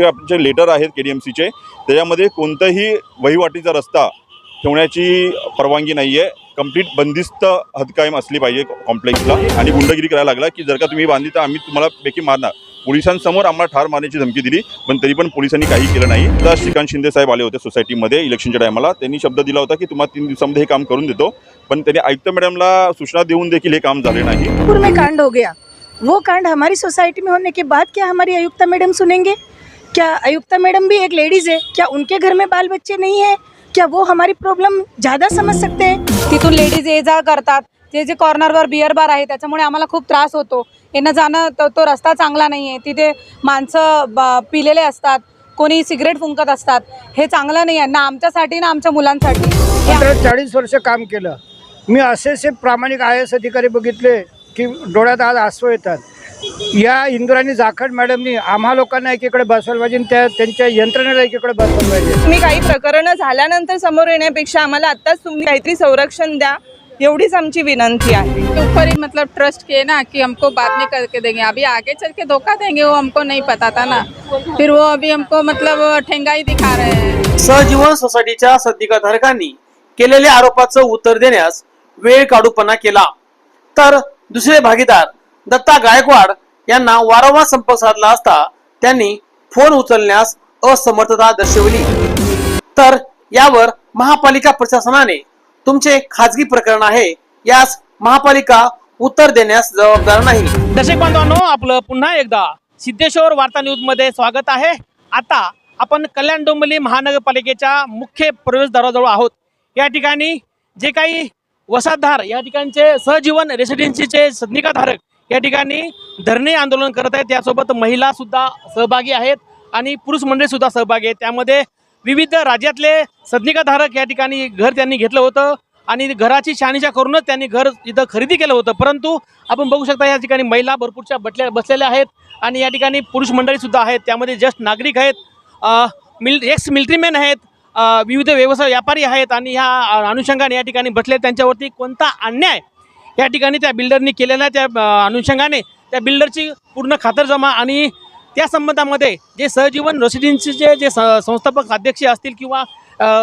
जे जे लेटर आहेत के डी एम सीचे त्याच्यामध्ये कोणताही वहिवाटीचा रस्ता ठेवण्याची परवानगी नाही आहे कंप्लीट बंदिस्त हदकायम असली पाहिजे कॉम्प्लेक्सला आणि गुंडगिरी करायला लागला की जर का तुम्ही बांधली तर आम्ही तुम्हाला बेकी मारणार. पोलिसांसमोर आम्हाला ठार मारण्याची धमकी दिली पण तरी पण पोलिसांनी काही केलं नाही. तर श्रीकांत शिंदे साहेब आले होते सोसायटीमध्ये इलेक्शनच्या टायमाला त्यांनी शब्द दिला होता की तुम्हाला तीन दिवसामध्ये हे काम करून देतो पण त्यांनी आयुक्त मॅडमला सूचना देऊन देखील हे काम झाले नाही. पूर्ण कांड हो गया. वो कांड हमारी सोसाइटी में होने के बाद क्या हमारी आयुक्ता मैडम सुनेंगे? क्या आयुक्ता मैडम भी एक लेडीज है? क्या उनके घर में बाल बच्चे नहीं है? क्या वो हमारी प्रॉब्लम ज़्यादा समझ सकते हैं? तिथून लेडीज ये जा करतात. ते जे कॉर्नरवर बिअर बार आहे त्याच्यामुळे आम्हाला खूप त्रास होतो. येणं जाणं तो तो रस्ता चांगला नाही आहे तिथे माणसं ब- पिलेले असतात. कोणी सिगरेट फुंकत असतात. हे चांगलं नाही आहे ना आमच्यासाठी ना आमच्या मुलांसाठी. चाळीस वर्ष काम केलं. मी असेच प्रामाणिक आय एस अधिकारी बघितले की डोळ्यात आज आसू येतात. या इंदिराणी जाखड मॅडमनी आम्हा लोकांना एकीकडे बसवलं पाहिजे आणि त्या त्यांच्या यंत्रणेला एकीकडे बसवलं पाहिजे. तुम्ही काही प्रकरणं झाल्यानंतर समोर येण्यापेक्षा आम्हाला आत्ताच तुम्ही काहीतरी संरक्षण द्या एवढीच आमची विनंती आहे. के ऊपर ही मतलब ट्रस्ट किए ना कि हमको बाद में करके देंगे। अभी आगे चल के धोखा देंगे वो हमको नहीं पता था ना। फिर वो अभी हमको मतलब ठेंगा ही दिखा रहे हैं। सहजीवन सोसायटीच्या सत्तिकाधारकांनी केलेल्या आरोपाचं उत्तर देण्यास वेळ काढूपणा केला. तर दुसरे भागीदार दत्ता गायकवाड यांना वारंवार संपर्क साधला असता त्यांनी फोन उचलण्यास असमर्थता दर्शवली. तर यावर महापालिका प्रशासनाने तुमचे खाजगी प्रकरण आहे यास महापालिका उत्तर देण्यास जबाबदार नाही. दर्शक बांधवांनो आपलं पुन्हा एकदा सिद्धेश्वर वार्ता न्यूजमध्ये स्वागत आहे. आता आपण कल्याण डोंबिवली महानगरपालिकेच्या मुख्य प्रवेशद्वाराजवळ आहोत. या ठिकाणी जे काही वसाहतधार या ठिकाणचे सहजीवन रेसिडेन्सीचे सदनिकाधारक या ठिकाणी धरणे आंदोलन करत आहेत. त्यासोबत महिला सुद्धा सहभागी आहेत आणि पुरुष मंडळी सुद्धा सहभागी आहेत. त्यामध्ये विविध राज्यातले सदनिकाधारक या ठिकाणी घर त्यांनी घेतलं होतं आणि घराची शहानिशा करूनच त्यांनी घर इथं खरेदी केलं होतं. परंतु आपण बघू शकता या ठिकाणी महिला भरपूरच्या बटल्या बसलेल्या आहेत आणि या ठिकाणी पुरुष मंडळीसुद्धा आहेत. त्यामध्ये जस्ट नागरिक आहेत मिल एक्स मिलिटरीमॅन आहेत विविध व्यवसाय व्यापारी आहेत आणि ह्या अनुषंगाने या ठिकाणी बसले त्यांच्यावरती कोणता अन्याय या ठिकाणी त्या बिल्डरनी केलेल्या त्या अनुषंगाने त्या बिल्डरची पूर्ण खातरजमा आणि त्या संबंधामध्ये जे सहजीवन रेसिडेन्सीचे जे संस्थापक अध्यक्ष असतील किंवा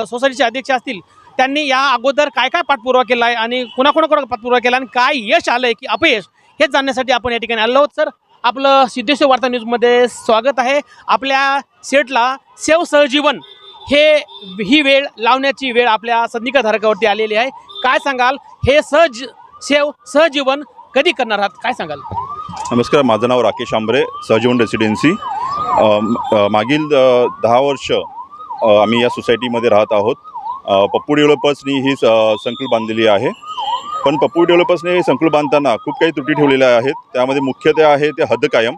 सोसायटीचे अध्यक्ष असतील त्यांनी या अगोदर काय काय पाठपुरावा केला आहे आणि कुणाकुणाकडे पाठपुरावा केला आणि काय यश आलं आहे की अपयश हे जाणण्यासाठी आपण या ठिकाणी आलो आहोत. सर आपलं सिद्धेश्वर वार्ता न्यूजमध्ये स्वागत आहे. आपल्या सेटला सेव सहजीवन हे ही वेळ लावण्याची वेळ आपल्या संधिकाधारकावरती आलेली आहे. काय सांगाल? हे सहज सेव सहजीवन कधी करणार आहात? काय सांगाल? नमस्कार माझं नाव राकेश आंबरे सहजीवन रेसिडेन्सी मागील दहा वर्ष आम्ही या सोसायटीमध्ये राहत आहोत. पप्पू डेव्हलपर्सनी ही स- संकुल बांधलेली आहे. पण पप्पू डेव्हलपर्सने हे संकुल बांधताना खूप काही त्रुटी ठेवलेल्या आहेत. त्यामध्ये मुख्य ते आहे ते हदकायम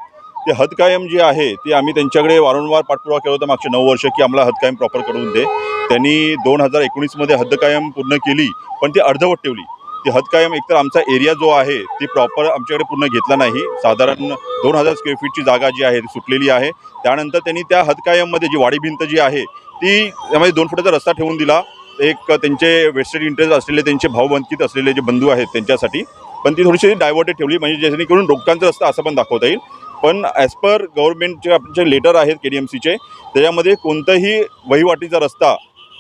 ते हदकायम जे आहे ते आम्ही त्यांच्याकडे वारंवार पाठपुरावा केला होता मागचे नऊ वर्ष की आम्हाला हदकायम प्रॉपर करून दे. त्यांनी दोन हजार एकोणीसमध्ये हद्दकायम पूर्ण केली पण ती अर्धवट ठेवली. ती हदकायम एकतर आमचा एरिया जो आहे ती प्रॉपर आमच्याकडे पूर्ण घेतला नाही. साधारण दोन हजार स्क्वेअर फीटची जागा जी आहे ती सुटलेली आहे. त्यानंतर त्यांनी त्या हदकायममध्ये जी वाडी भिंत जी आहे ती त्यामध्ये दोन फुटाचा रस्ता ठेवून दिला. एक त्यांचे वेस्टेड इंटरेस्ट असलेले त्यांचे भाऊबंदकीत असलेले जे बंधू आहेत त्यांच्यासाठी पण ती थोडीशी डायव्हर्टेड ठेवली. म्हणजे जेणेकरून रोगटांचा रस्ता असं पण दाखवता येईल. पण ॲज पर गव्हर्नमेंटचे जे लेटर आहेत के डी एम सीचे त्याच्यामध्ये कोणताही वहिवाटीचा रस्ता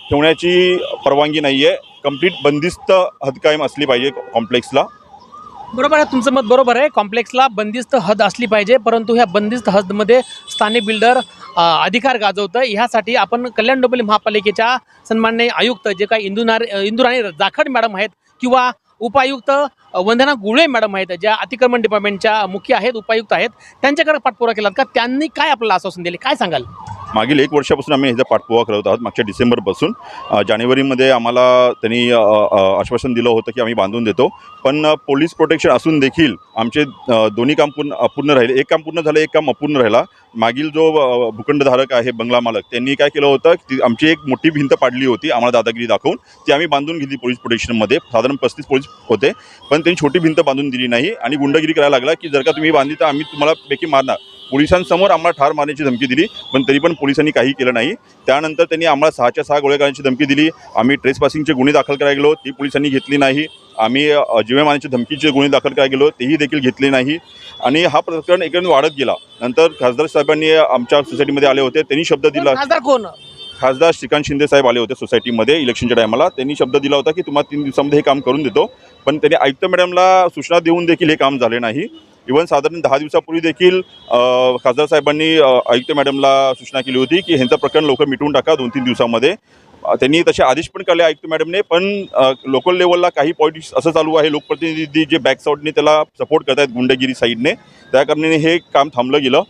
ठेवण्याची परवानगी नाही आहे कंप्लीट बंदिस्त हदकायम असली पाहिजे कॉम्प्लेक्सला बरोबर आहे तुमचं मत बरोबर आहे. कॉम्प्लेक्सला बंदिस्त हद असली पाहिजे परंतु ह्या बंदिस्त हदमध्ये स्थानिक बिल्डर अधिकार गाजवतं. ह्यासाठी आपण कल्याण डोंबिवली महापालिकेच्या सन्माननीय आयुक्त जे काही इंदुनार इंदुराणी जाखड मॅडम आहेत किंवा उपायुक्त वंदना गुळे मॅडम आहेत ज्या अतिक्रमण डिपार्टमेंटच्या मुख्य आहेत उपायुक्त आहेत त्यांच्याकडे पाठपुरा केलात का त्यांनी काय आपल्याला आश्वासन दिले? काय सांगाल? मागील एक वर्षापासून आम्ही ह्याचा पाठपुरावा करत आहोत. मागच्या डिसेंबरपासून जानेवारीमध्ये आम्हाला त्यांनी आश्वासन दिलं होतं की आम्ही बांधून देतो. पण पोलीस प्रोटेक्शन असून देखील आमचे दोन्ही काम पूर्ण अपूर्ण राहिले. एक काम पूर्ण झालं एक काम अपूर्ण राहिला. मागील जो भूखंडधारक आहे बंगला मालक त्यांनी काय केलं होतं ती आमची एक मोठी भिंत पाडली होती आम्हाला दादागिरी दाखवून. ती आम्ही बांधून घेतली पोलीस प्रोटेक्शनमध्ये. साधारण पस्तीस पोलीस होते. पण त्यांनी छोटी भिंत बांधून दिली नाही आणि गुंडगिरी करायला लागला की जर का तुम्ही बांधली तर आम्ही तुम्हाला पैकी मारणार. पोलिसांसमोर आम्हाला ठार मारण्याची धमकी दिली पण तरी पण पोलिसांनी काही केलं नाही. त्यानंतर त्यांनी आम्हाला सहाच्या सहा गोळ्या करण्याची धमकी दिली. आम्ही ट्रेस पासिंगचे गुन्हे दाखल करायला गेलो ती पोलिसांनी घेतली नाही. आम्ही जीवे मारण्याची धमकीचे गुन्हे दाखल करायला गेलो तेही देखील घेतले नाही. आणि हा प्रकरण एकदम वाढत गेला. नंतर खासदार साहेबांनी आमच्या सोसायटीमध्ये आले होते त्यांनी शब्द दिला. खासदार कोण? खासदार श्रीकांत शिंदे साहेब आले होते सोसायटीमध्ये इलेक्शनच्या टायमाला. त्यांनी शब्द दिला होता की तुम्हाला तीन दिवसामध्ये हे काम करून देतो पण त्यांनी आयुक्त मॅडमला सूचना देऊन देखील हे काम झाले नाही. इवन साधारण दहा दिवसापूर्वी देखील खासदार साहेबांनी आयुक्त मॅडमला सूचना केली होती की ह्यांचं प्रकरण लवकर मिटवून टाका दोन तीन दिवसामध्ये. त्यांनी तसे आदेश पण काढले आयुक्त मॅडमने पण लोकल लेवलला काही पॉलिटिक्स असं चालू आहे. लोकप्रतिनिधी जे बॅक साईडने त्याला सपोर्ट करत आहेत गुंडगिरी साईडने त्या कारणाने हे काम थांबलं गेलं.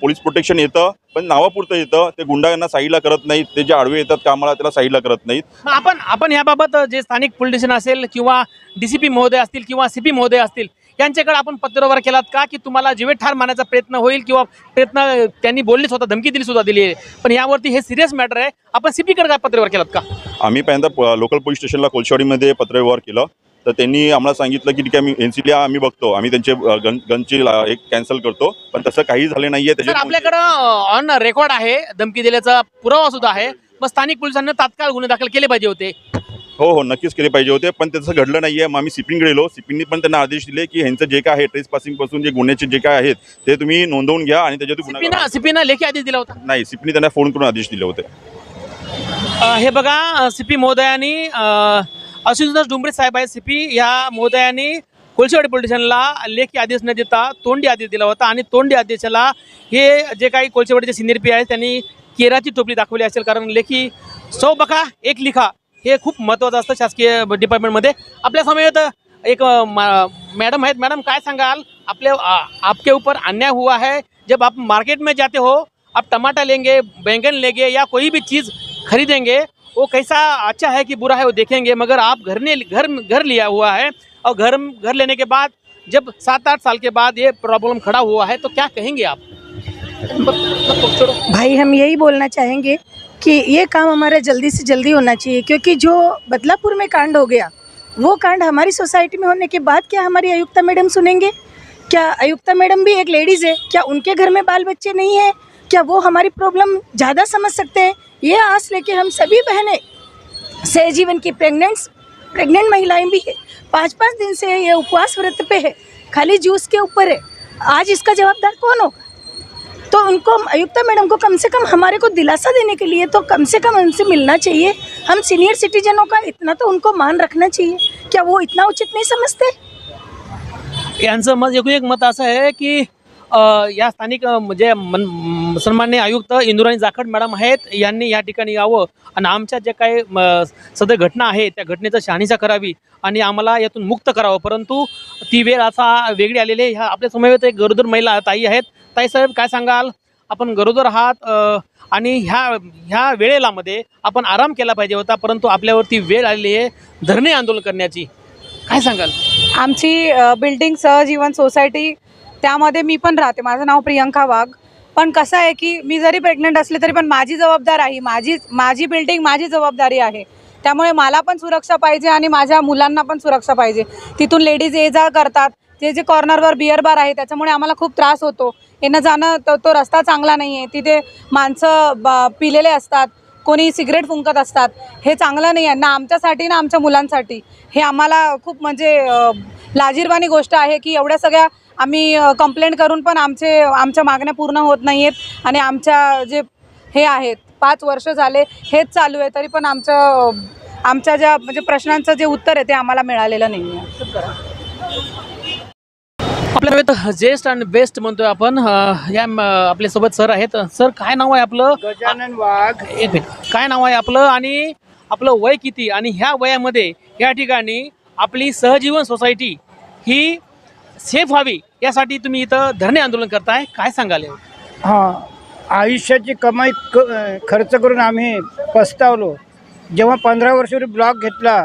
पोलीस प्रोटेक्शन येतं पण नावापुरतं येतं. ते गुंडांना साईडला करत नाहीत. ते जे आडवे येतात कामाला त्याला साईडला करत नाहीत. आपण आपण याबाबत जे स्थानिक पोलीस स्टेशन असेल किंवा डी सी पी महोदय असतील किंवा सी पी महोदय असतील यांच्याकडे आपण पत्रव्यवहार केलात का की तुम्हाला जीवे ठार मारण्याचा प्रयत्न होईल किंवा प्रयत्न त्यांनी बोलले सुद्धा धमकी दिली सुद्धा दिली आहे. पण यावरती हे सिरियस मॅटर आहे. आपण सी पीकडे काय पत्रव्यवहार केलात का? आम्ही पहिल्यांदा लोकल पोलीस स्टेशनला कोलशेवाडीमध्ये पत्रव्यवहार केलं. तर त्यांनी आम्हाला सांगितलं की ठीक आहे आम्ही एन सी आम्ही बघतो. आम्ही त्यांचे गन गनची एक कॅन्सल करतो. पण तसं काही झालं नाहीये. त्याच्यात आपल्याकडं ऑन रेकॉर्ड आहे. धमकी दिल्याचा पुरावा सुद्धा आहे. मग स्थानिक पोलिसांनी तात्काळ गुन्हे दाखल केले पाहिजे होते. हो हो नक्कीच केले पाहिजे होते पण तसं घडलं नाहीये. मग आम्ही सिपिंगकडे गेलो. सिपिंगनी पण त्यांना आदेश दिले की ह्यांचं जे काय आहे ट्रेस पासिंगपासून जे गुन्ह्याचे जे काय आहेत ते तुम्ही नोंदवून घ्या आणि त्याच्यातून गुन्हा सीपीनं सीपीनं लेखी आदेश दिला होता? नाही सिपिंगनी त्यांना फोन करून आदेश दिले होते. अ, हे बघा सी पी महोदयांनी अश्विनदास डुंबरे साहेब आहेत सी पी या महोदयांनी कोळशेवाडी पोलीस स्टेशनला लेखी आदेश न देता तोंडी आदेश दिला होता आणि तोंडी आदेशाला हे जे काही कोळशेवाडीचे सिनियर पी आहेत त्यांनी केराची टोपली दाखवली असेल कारण लेखी सौ बका एक लिखा. हे खूप महत्त्वाचं शासकीय डिपार्टमेंटमध्ये. आपल्या समयेत एक मैडम आहेत. मॅडम काय सांगाल? आ, आपके ऊपर अन्याय हुआ है. जब आप मार्केट में जाते हो आप टमाटर लेंगे बैंगन लेंगे या कोई भी चीज़ खरीदेंगे वो कैसा अच्छा है कि बुरा है वो देखेंगे मगर आप घर ने घर घर लिया हुआ है और घर घर लेने के बाद जब सात आठ साल के बाद ये प्रॉब्लम खड़ा हुआ है तो क्या कहेंगे आप? भाई हम यही बोलना चाहेंगे कि ये काम हमारा जल्दी से जल्दी होना चाहिए, क्योंकि जो बदलापुर में कांड हो गया, वो कांड हमारी सोसाइटी में होने के बाद क्या हमारी आयुक्ता मैडम सुनेंगे? क्या आयुक्ता मैडम भी एक लेडीज़ है? क्या उनके घर में बाल बच्चे नहीं हैं? क्या वो हमारी प्रॉब्लम ज़्यादा समझ सकते हैं? ये आस लेके हम सभी बहनें, सहजीवन की प्रेग्नेंट्स, प्रेग्नेंट महिलाएँ भी है। पाँच पाँच दिन से ये उपवास व्रत पे है, खाली जूस के ऊपर है। आज इसका जवाबदार कौन होगा तो उनको आयुक्ता मैडम को कम से कम हमारे को दिलासा देने के लिए तो कम से कम उनसे मिलना चाहिए। हम सीनियर सिटीजनों का इतना तो उनको मान रखना चाहिए। क्या वो इतना उचित नहीं समझते? यांचं मत एकूण एक मत असं आहे की अ, या स्थानिक अ, म्हणजे मन म, सन्मान्य आयुक्त इंदुराणी जाखड मॅडम आहेत यांनी या ठिकाणी यावं. आणि आमच्या ज्या काही म, सदर घटना आहे त्या घटनेचं शहानिशा करावी आणि आम्हाला यातून मुक्त करावं. परंतु ती वेळ असा वेगळी आलेली आहे. ह्या आपल्या समवेत एक गरोदर महिला ताई आहेत. ताईसाहेब काय सांगाल? आपण गरोदर आहात आणि ह्या ह्या वेळेलामध्ये आपण आराम केला पाहिजे होता परंतु आपल्यावरती वेळ आलेली आहे धरणे आंदोलन करण्याची. काय सांगाल? आमची बिल्डिंग सहजीवन सोसायटी त्यामध्ये मी पण राहते. माझं नाव प्रियंका वाघ. पण कसं आहे की मी जरी प्रेग्नंट असले तरी पण माझी जबाबदार आहे. माझी माझी बिल्डिंग माझी जबाबदारी आहे. त्यामुळे मला पण सुरक्षा पाहिजे आणि माझ्या मुलांना पण सुरक्षा पाहिजे. तिथून लेडीज ये जा करतात. ते जे कॉर्नरवर बिअर बार आहे त्याच्यामुळे आम्हाला खूप त्रास होतो. येणं जाणं तो तो रस्ता चांगला नाही आहे तिथे माणसं ब पिलेले असतात कोणी सिगरेट फुंकत असतात. हे चांगलं नाही आहे ना आमच्यासाठी ना आमच्या मुलांसाठी. हे आम्हाला खूप म्हणजे लाजीरवाणी गोष्ट आहे की एवढ्या सगळ्या आम्ही कंप्लेंट करून पण आमचे आमच्या मागण्या पूर्ण होत नाही आहेत आणि आमच्या जे हे आहेत पाच वर्ष झाले हेच चालू आहे. तरी पण आमचं आमच्या ज्या म्हणजे प्रश्नांचं जे उत्तर आहे ते आम्हाला मिळालेलं नाही आहे आपल्या वेळेत जेस्ट आणि बेस्ट म्हणतोय आपण या आपल्यासोबत सर आहेत. सर काय नाव आहे आपलं? गजानन वाघ. एक मिनिट. काय नाव आहे आपलं? आणि आपलं वय किती? आणि ह्या वयामध्ये या ठिकाणी आपली सहजीवन सोसायटी ही सेफ व्हावी यासाठी तुम्ही इथं धरणे आंदोलन करताय. काय सांगाल? हां आयुष्याची कमाई क खर्च करून आम्ही पस्तावलो. जेव्हा पंधरा वर्षापूर्वी ब्लॉक घेतला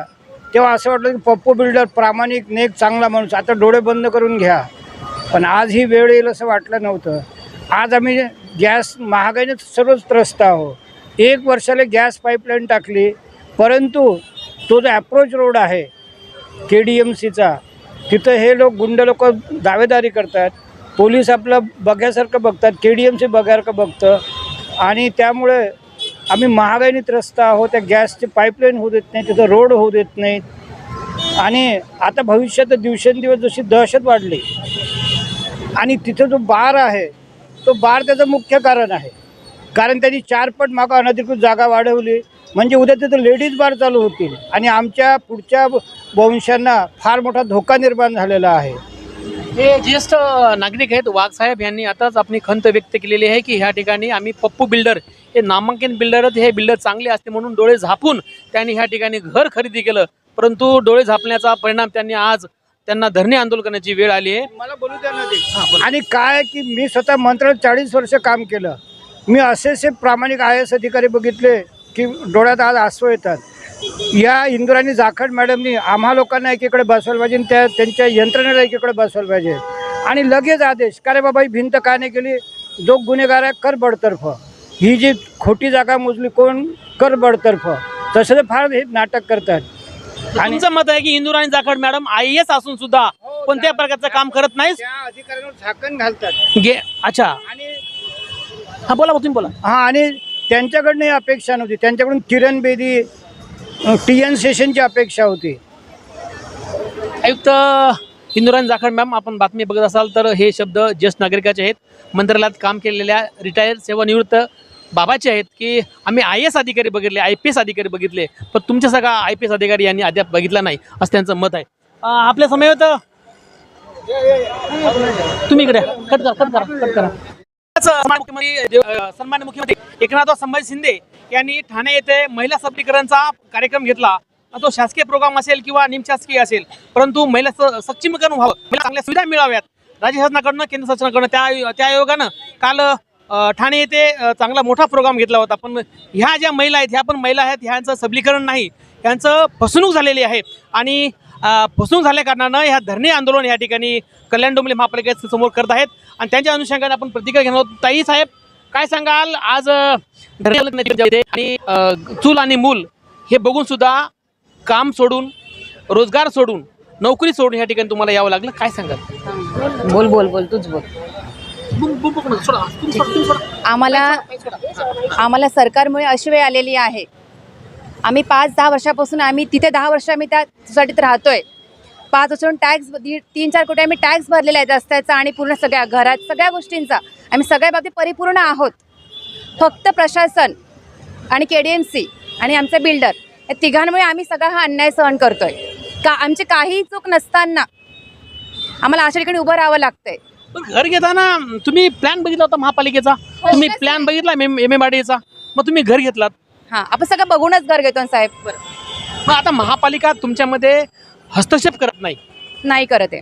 तेव्हा असं वाटलं की पप्पू बिल्डर प्रामाणिक नेक चांगला माणूस. आता डोळे बंद करून घ्या. पण आज ही वेळ येईल असं वाटलं नव्हतं. आज आम्ही गॅस महागाईने सर्वच त्रस्त आहोत. एक वर्षाला गॅस पाईपलाईन टाकली परंतु तो जो ॲप्रोच रोड आहे के डी एम सीचा तिथं हे लोक गुंड लोक दावेदारी करतात. पोलीस आपलं बघ्यासारखं बघतात के डी एम सी बघ्यासारखं बघतं. आणि त्यामुळे आम्ही महागाईने त्रस्त आहोत त्या गॅसची पाईपलाईन होऊ देत नाही तिथं रोड होऊ देत नाहीत. आणि आता भविष्यात दिवसेंदिवस जशी दहशत वाढली आणि तिथं जो बार आहे तो बार त्याचं मुख्य कारण आहे. कारण त्यांनी चारपट मागं अनधिकृत जागा वाढवली. म्हणजे उद्या तिथं लेडीज बार चालू होतील. आणि आमच्या पुढच्या वंशांना फार मोठा धोका निर्माण झालेला आहे. हे ज्येष्ठ नागरिक आहेत वाघसाहेब यांनी आताच आपली खंत व्यक्त केलेली आहे की ह्या ठिकाणी आम्ही पप्पू बिल्डर हे नामांकन बिल्डर हे बिल्डर चांगले असते म्हणून डोळे झापून त्यांनी ह्या ठिकाणी घर खरेदी केलं. परंतु डोळे झापण्याचा परिणाम त्यांनी आज त्यांना धरणे आंदोलन करण्याची वेळ आली आहे. मला बोलू द्या ना ते. आणि काय की मी स्वतः मंत्रालयात चाळीस वर्ष काम केलं. मी असेच प्रामाणिक आय एस अधिकारी बघितले की डोळ्यात आज आसव येतात. या इंदिराणी जाखड मॅडमनी आम्हा लोकांना एकीकडे बसवायला पाहिजे आणि त्या त्यांच्या यंत्रणेला एकीकडे बसवायला पाहिजे. आणि लगेच आदेश का रे बाबा ही भिंत का नाही केली? जो गुन्हेगार आहे कर बडतर्फ. ही जी खोटी जागा मोजली कोण? कर बडतर्फ. तसं ते फार हे नाटक करतात. तुमचं मत आहे की Induraani Jakhad madam I S असून सुद्धा कोणत्या प्रकारचं काम करत नाहीत? त्या अधिकाऱ्यांवर झाकण घालतात. गे अच्छा. आणि हा बोला तुम्ही बोला. हा आणि त्यांच्याकडनं ही अपेक्षा नव्हती. त्यांच्याकडून किरण बेदी टी एन सेशनची अपेक्षा होती. आयुक्त इंदुरान जाखड मॅम आपण बातमी बघत असाल तर हे शब्द ज्येष्ठ नागरिकाचे आहेत. मंत्रालयात काम केलेल्या रिटायर सेवानिवृत्त बाबाचे आहेत की आम्ही आय एस अधिकारी बघितले आय पी एस अधिकारी बघितले पण तुमच्यासारखा आय पी एस अधिकारी यांनी अद्याप बघितला नाही असं त्यांचं मत आहे. आपल्या आपल्या होतं तुम्ही इकडे कट करा कट करा कट करा. मुख्यमंत्री सन्मान्य मुख्यमंत्री एकनाथ संभाजी शिंदे यांनी ठाणे येथे महिला सबलीकरणचा कार्यक्रम घेतला. तो शासकीय प्रोग्राम असेल किंवा निमशासकीय असेल परंतु महिला सक्षमीकरण व्हावं महिला चांगल्या सुविधा मिळाव्यात. राज्य शासनाकडनं केंद्र शासनाकडनं त्या त्या आयोगानं काल ठाणे येथे चांगला मोठा प्रोग्राम घेतला होता. पण ह्या ज्या महिला आहेत ह्या पण महिला आहेत ह्यांचं सबलीकरण नाही. ह्यांचं फसवणूक झालेली आहे. आणि फसवणूक झाल्या कारणानं ह्या धरणे आंदोलन या ठिकाणी कल्याण डोंबले महापालिकेत समोर करत आहेत. आणि त्यांच्या अनुषंगाने आपण प्रतिक्रिया घेणार आहोत. ताई साहेब काय सांगाल? आज धरणे आणि चूल आणि मूल हे बघून सुद्धा काम सोडून रोजगार सोडून नोकरी सोडून या ठिकाणी तुम्हाला यावं लागलं. काय सांगाल? बोल बोल बोल. तूच बोल. आम्हाला आम्हाला सरकारमुळे अशी वेळ आलेली आहे. आम्ही पाच दहा वर्षापासून आम्ही तिथे दहा वर्ष आम्ही त्या सोसायटीत राहतोय. पाच वर्षातून टॅक्स दीड तीन चार कोटी आम्ही टॅक्स भरलेला आहे रस्त्याचा आणि पूर्ण सगळ्या घरात सगळ्या गोष्टींचा. आम्ही सगळ्या बाबतीत परिपूर्ण आहोत. फक्त प्रशासन आणि के डी एम सी आणि आमचा बिल्डर या तिघांमुळे आम्ही सगळा हा अन्याय सहन करतोय. का आमची काही चूक नसताना आम्हाला अशा ठिकाणी उभं राहावं लागतंय. पण घर घेताना तुम्ही प्लॅन बघितला होता महापालिकेचा? तुम्ही प्लॅन बघितला एम एम एम मग तुम्ही घर घेतलात. हां आपण सगळं बघूनच घर घेतो ना साहेब. मग आता महापालिका तुमच्यामध्ये हस्तक्षेप करत नाही. नाही करत आहे.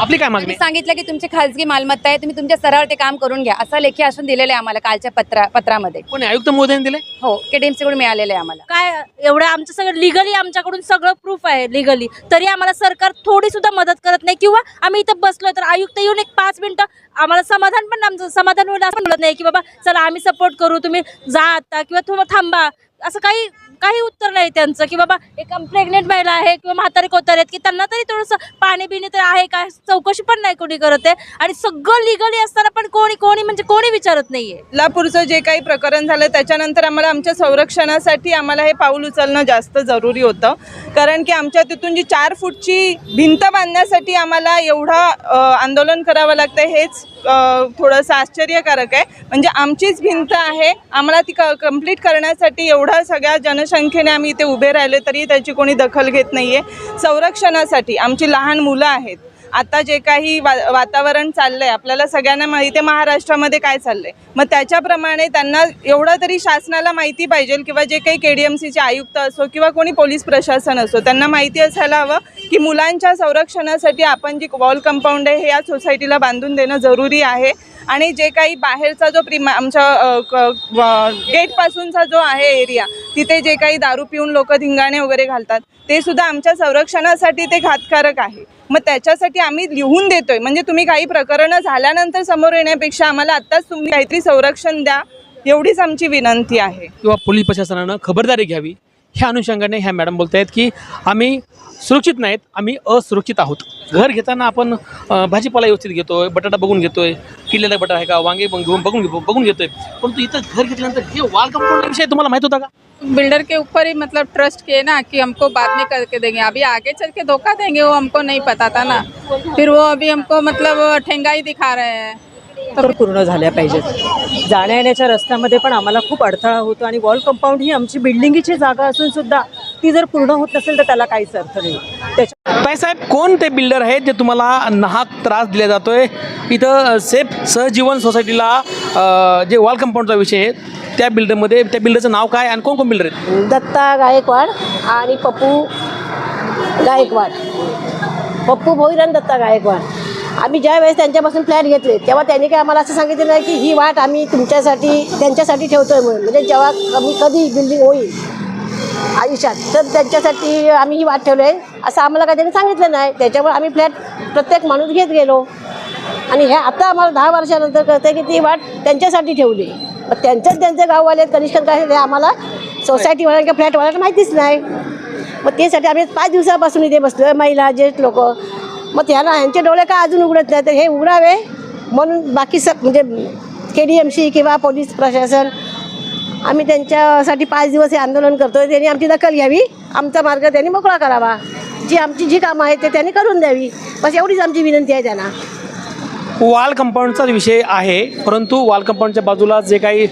आपली काय मागणी? सांगितलं की तुमची खाजगी मालमत्ता आहे तुम्ही तुमच्या सरळ ते काम करून घ्या. असं लेखी असून दिलेलं आहे आम्हाला कालच्या पत्रा पत्रामध्ये. कोणी आयुक्त महोदयाने दिले हो केडीएमसी कडून मिळालेलं आहे आम्हाला. काय एवढं आमचं सगळं लिगली आमच्याकडून सगळं प्रूफ आहे लिगली तरी आम्हाला सरकार थोडी सुद्धा मदत करत नाही किंवा आम्ही इथं बसलोय तर आयुक्त येऊन एक पाच मिनिटं आम्हाला समाधान पण आमचं समाधान होईल असं म्हणत नाही की बाबा चला आम्ही सपोर्ट करू तुम्ही जा आता किंवा तुम्ही थांबा. असं काही काही उत्तर नाही त्यांचं की बाबा एक प्रेग्नेंट महिला आहे किंवा म्हातारे कोतारी आहेत की त्यांना तरी थोडंसं पाणी बिणी तर आहे का? चौकशी पण नाही कोणी करत आहे. आणि सगळं लिगली असताना पण कोणी कोणी म्हणजे कोणी विचारत नाहीये. लापूरचं जे काही प्रकरण झालं त्याच्यानंतर आम्हाला आमच्या संरक्षणासाठी आम्हाला हे पाऊल उचलणं जास्त जरुरी होतं. कारण की आमच्या तिथून जी चार फूटची भिंत बांधण्यासाठी आम्हाला एवढं आंदोलन करावं लागतं हेच थोडंसं आश्चर्यकारक आहे. म्हणजे आमचीच भिंत आहे आम्हाला ती क कंप्लीट करण्यासाठी एवढा सगळ्या संख्येने आम्ही इथे उभे राहिले तरी त्याची कोणी दखल घेत नाही आहे संरक्षणासाठी आमची लहान मुलं आहेत. आता जे काही वा वातावरण चाललंय आपल्याला सगळ्यांना माहिती आहे महाराष्ट्रामध्ये काय चाललंय. मग त्याच्याप्रमाणे त्यांना एवढं तरी शासनाला माहिती पाहिजे किंवा जे काही के डी एम सीचे आयुक्त असो किंवा कोणी पोलीस प्रशासन असो त्यांना माहिती असायला हवं की मुलांच्या संरक्षणासाठी आपण जी वॉल कंपाऊंड आहे हे या सोसायटीला बांधून देणं जरुरी आहे. आणि जे काही बाहेरचा जो प्रिमा आमच्या क- गेटपासूनचा जो आहे एरिया तिथे जे काही दारू पिऊन लोक धिंगाणे वगैरे घालतात ते सुद्धा आमच्या संरक्षणासाठी ते घातकारक आहे. मग त्याच्यासाठी आम्ही लिहून देतोय. म्हणजे तुम्ही काही प्रकरणं झाल्यानंतर समोर येण्यापेक्षा आम्हाला आत्ताच तुम्ही काहीतरी संरक्षण द्या एवढीच आमची विनंती आहे. किंवा पोलीस प्रशासनानं खबरदारी घ्यावी. ह्या अनुषंगाने ह्या मॅडम बोलत आहेत की आम्ही सुरक्षित नाहीत आम्ही असुरक्षित आहोत. घर घेताना आपण अ, भाजीपाला व्यवस्थित घेतोय बटाटा बघून घेतोय किल्लेला बटाटा आहे का वांगे बघून घेऊ बघून घेतोय. परंतु इथं घर घेतल्यानंतर हे वाल कंपाऊंड विषय तुम्हाला माहीत होता का? बिल्डर के ऊपर ही मतलब ट्रस्ट किए ना कि हमको बाद में करके देंगे. अभी आगे चल के धोखा देंगे वो हमको नहीं पता था ना. फिर वो अभी हमको मतलब ठेंगाई दिखा रहे हैं. तर पूर्ण झाल्या पाहिजेत. जाण्या येण्याच्या रस्त्यामध्ये पण आम्हाला खूप अडथळा होतो आणि वॉल कंपाऊंड ही आमची बिल्डिंगीची जागा असून सुद्धा ती जर पूर्ण होत नसेल तर त्याला काहीच अर्थ नाही. त्याच्या ताईसाहेब कोण ते बिल्डर आहेत जे तुम्हाला नाहक त्रास दिला जातोय? इथं सेफ सहजीवन सोसायटीला जे वॉल कंपाऊंडचा विषय आहे त्या बिल्डरमध्ये त्या बिल्डरचं नाव काय आणि कोण कोण बिल्डर आहेत? दत्ता गायकवाड आणि पप्पू गायकवाड. पप्पू भोईर आणि दत्ता गायकवाड. आम्ही ज्या वेळेस त्यांच्यापासून फ्लॅट घेतले तेव्हा त्यांनी काय आम्हाला असं सांगितलं नाही की ही वाट आम्ही तुमच्यासाठी त्यांच्यासाठी ठेवतोय म्हणून. म्हणजे जेव्हा आम्ही कधी बिल्डिंग होईल आयुष्यात. तर त्यांच्यासाठी आम्ही ही वाट ठेवलं आहे. असं आम्हाला काय त्यांनी सांगितलं नाही. त्याच्यामुळे आम्ही फ्लॅट प्रत्येक माणूस घेत गेलो. आणि हे आता आम्हाला दहा वर्षानंतर कळतं की ती वाट त्यांच्यासाठी ठेवली. मग त्यांचंच त्यांचे गाववाले कनिष्ठ काय हे आम्हाला सोसायटीवाल्यांना किंवा फ्लॅटवाल्यांना माहितीच नाही. मग त्यासाठी आम्ही पाच दिवसापासून इथे बसलो आहे महिला ज्येष्ठ लोक. मग त्यांना ह्यांचे डोळे का अजून उघडत नाही तर हे उघडावे. म्हणून बाकी स म्हणजे के डी एम सी किंवा पोलीस प्रशासन आम्ही त्यांच्यासाठी पाच दिवस हे आंदोलन करतो त्यांनी आमची दखल घ्यावी. आमचा मार्ग त्यांनी मोकळा करावा. जी आमची जी कामं आहेत ते त्यांनी करून द्यावी. बस एवढीच आमची विनंती आहे त्यांना. वॉल कंपाऊंडचा विषय आहे. परंतु वाल कंपाऊंडच्या बाजूला जे काही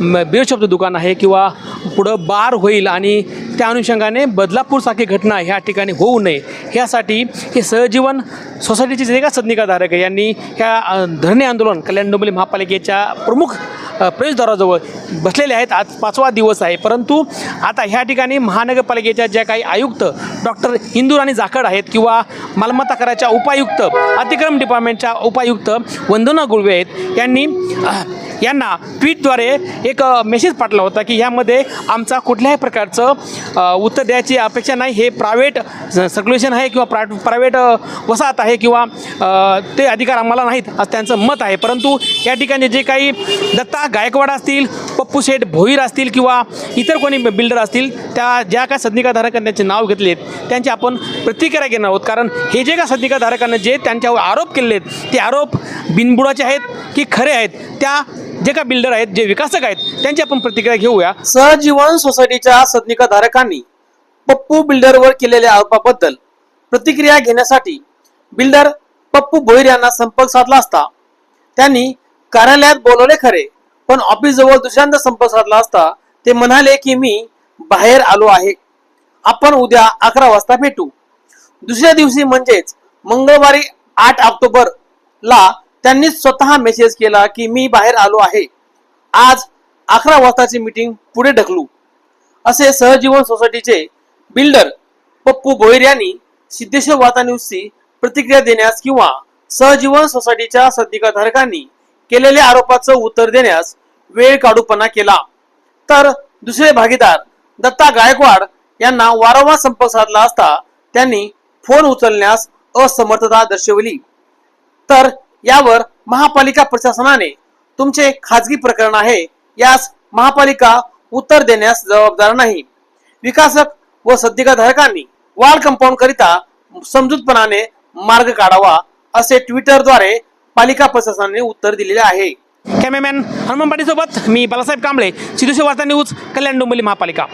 बेशब्द दुकान आहे किंवा पुढं बार होईल आणि त्या अनुषंगाने बदलापूरसारखी घटना ह्या ठिकाणी होऊ नये. ह्यासाठी हे सहजीवन सोसायटीचे जे का सदनिकाधारक आहे यांनी ह्या धरणे आंदोलन कल्याण डोंबिवली महापालिकेच्या प्रमुख प्रवेशद्वाराजवळ बसलेले आहेत. आज पाचवा दिवस आहे. परंतु आता ह्या ठिकाणी महानगरपालिकेच्या ज्या काही आयुक्त डॉक्टर इंदुराणी जाखड आहेत किंवा मालमत्ता कराच्या उपायुक्त अतिक्रम डिपार्टमेंटच्या उपायुक्त वंदना गुळवे आहेत यांनी यांना ट्विटद्वारे एक मेसेज पाठला होता की ह्यामध्ये आमचा कुठल्याही प्रकारचं उत्तर द्यायची अपेक्षा नाही. हे प्रायव्हेट सर्क्युलेशन आहे किंवा प्रा प्रायव्हेट वसाहत आहे किंवा ते अधिकार आम्हाला नाहीत असं त्यांचं मत आहे. परंतु या ठिकाणी जे काही दत्ता गायकवाड असतील पप्पू शेठ भोईर असतील किंवा इतर कोणी बिल्डर असतील त्या ज्या काय सदनिकाधारकांनी त्यांचे नाव आहेत त्यांची आपण प्रतिक्रिया घेणार आहोत. कारण हे जे काय सदनिकाधारकांना जे त्यांच्यावर आरोप केलेले आहेत ते आरोप बिनबुडाचे आहेत की खरे आहेत त्या जे काय बिल्डर आहेत जे विकासक आहेत त्यांची आपण प्रतिक्रिया घेऊया. सहजीवन सोसायटीच्या सदनिकाधारकांनी पप्पू बिल्डरवर केलेल्या आरोपाबद्दल प्रतिक्रिया घेण्यासाठी बिल्डर पप्पू भोईर यांना संपर्क साधला असता. त्यांनी कार्यालयात बोलवले खरे पण ऑफिस जवळ दुसऱ्यांदा संपर्क साधला असता. ते म्हणाले की मी बाहेर आलो आहे. आपण उद्या अकरा वाजता भेटू. दुसऱ्या दिवशी म्हणजेच मंगळवारी आठ ऑक्टोबर ला त्यांनी स्वतः मेसेज केला की मी बाहेर आलो आहे. आज अकरा वाजताची मीटिंग पुढे ढकलू. असे सहजीवन सोसायटीचे बिल्डर पप्पू भोईर यांनी सिद्धेश्वर वार्ता न्यूजची प्रतिक्रिया देण्यास किंवा सहजीवन सोसायटीच्या सदनिकाधारकांनी केलेल्या आरोपाचं उत्तर देण्यास वेळ काढूपणा केला. तर दुसरे भागीदार दत्ता गायकवाड यांना वारंवार संपर्क साधला असता त्यांनी फोन उचलण्यास असमर्थता दर्शवली. तर यावर महापालिका प्रशासनाने तुमचे खाजगी प्रकरण आहे यास महापालिका उत्तर देण्यास जबाबदार नाही. विकासक व सद्दिकाधारकांनी वाढ कंपाऊंड करिता समजूतपणाने मार्ग काढावा असे ट्विटरद्वारे पालिका प्रशासनाने उत्तर दिलेले आहे. कॅमेरामॅन हनुमान पाटील सोबत मी बालासाहेब कांबळे सिद्धेश्वर वार्ता न्यूज कल्याण डोंबिवली महापालिका.